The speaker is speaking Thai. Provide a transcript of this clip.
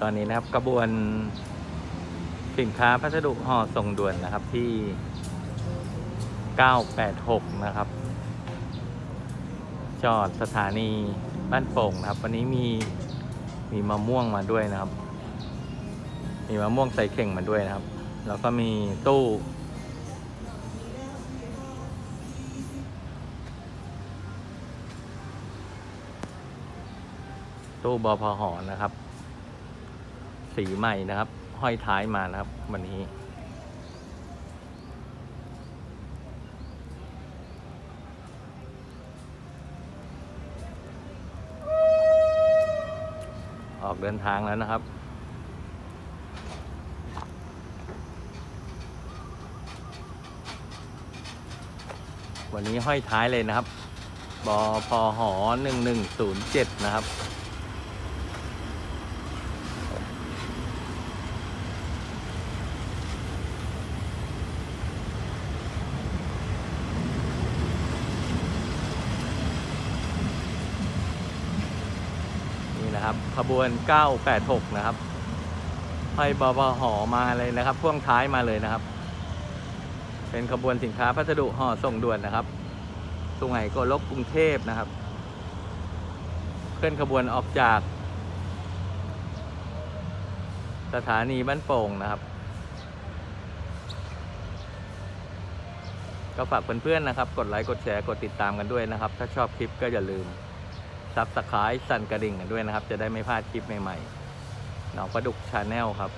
ตอนนี้นะครับกระบวนสินค้าพัสดุห่อส่งด่วนนะครับที่ 986 นะครับ จอดสถานีบ้านโป่งนะครับ วันนี้มีมีมะม่วงมาด้วยนะครับ มีมะม่วงใส่เข่งมาด้วยนะครับ แล้วก็มีตู้ตู้บพหอนะครับ สีใหม่นะครับ ห้อยท้ายมานะครับ วันนี้ ออกเดินทางแล้วนะครับวันนี้ห้อยท้ายเลยนะครับ บพหหนึ่งหนึ่งศูนย์เจ็ดนะครับ นะครับขบวน 986 นะครับห้อบพหมาเลยนะครับ พ่วงท้ายมาเลยนะครับ เป็นขบวนสินค้าพัสดุห่อส่งด่วนนะครับสุไหงโกลกกรุงเทพนะครับ เคลื่อนขบวนออกจาก สถานีบ้านโป่งนะครับ ก็ฝากเพื่อนๆนะครับ กดไลค์กดแชร์กดติดตามกันด้วยนะครับ ถ้าชอบคลิปก็อย่าลืม ซับสไครต์สั่นกระดิ่งกันด้วยนะครับ จะได้ไม่พลาดคลิปใหม่ๆน้องประดุกชาแนลครับ